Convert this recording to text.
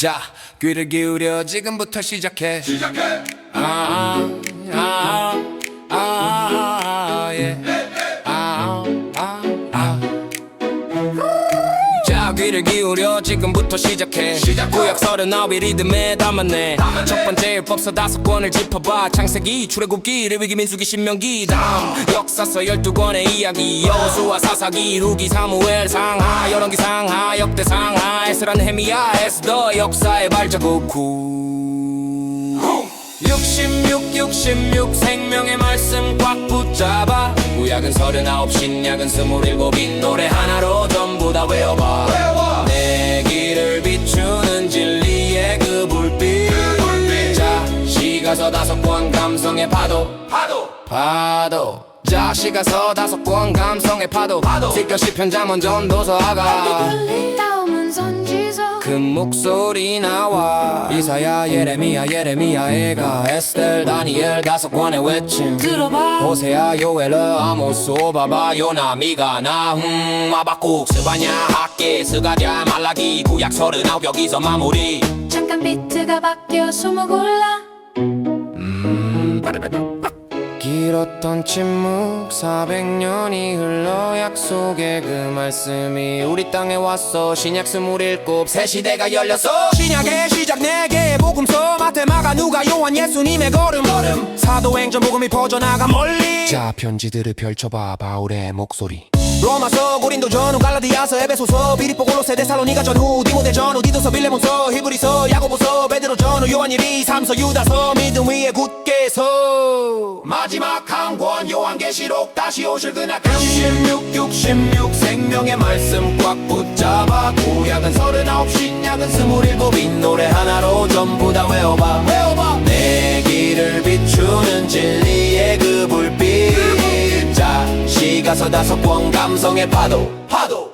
자, 귀를 기울여 지금부터 시작해. 시작해 아, 아, 귀를 기울여 지금부터 시작해. 구약 서른아홉 리듬에 담았네. 담았네. 첫 번째 율법서 다섯 권을 짚어봐. 창세기, 출애굽기, 레위기, 민수기, 신명기. 다음 역사서 열두 권의 이야기. 여호수아, 사사기, 루기, 사무엘, 상하, 열왕기, 상하, 역대, 상하, 에스라, 헤미야, 에스더 역사의 발자국 후. 66 66 생명의 말씀 꽉 붙잡아 구약은 서른아홉 신약은 스물일곱인 노래 하나로 전부 가서 다섯 권 감성의 파도. 파도. 파도. 자 시 가서 다섯 권 감성의 파도. 파도. 시편 시편 잠언 전도서 아가. 다음은 선지서. 큰 목소리 나와. 이사야 예레미야 예레미야 에가. 에스텔 다니엘 다섯 권의 외침. 들어봐. 호세야 요엘 아모스 오바바 요나 미가 나훔 아바국 스바냐 학계 스가랴 말라기 구약 서른아홉 여기서 마무리. 잠깐 비트가 바뀌어 숨을 골라 길었던 침묵 400년이 흘러 약속의 그 말씀이 우리 땅에 왔어. 신약 스물일곱 새 시대가 열렸어. 신약의 시작 네개의 복음서 마테마가 누가 요한 예수님의 걸음. 사도행전 복음이 퍼져나가 멀리. 자 편지들을 펼쳐봐 바울의 목소리 로마서 고린도 전후 갈라디아서 에베소서 비리포 골로새 데살로니가 전후 디모데 전후 디도서 빌레몬서 히브리서 야고보서 베드로 전후 요한일이 삼서 유다서 믿음 위에 굳게 서 마지막 한권 요한계시록 다시 오실 그날 66 66 생명의 말씀 꽉 붙잡아 구약은 서른아홉 신약은 스물일곱인 노래 하나로 전부 다 외워봐 외워봐. 내 길을 비추는 진리 시가서 다섯 권 감성의 파도 파도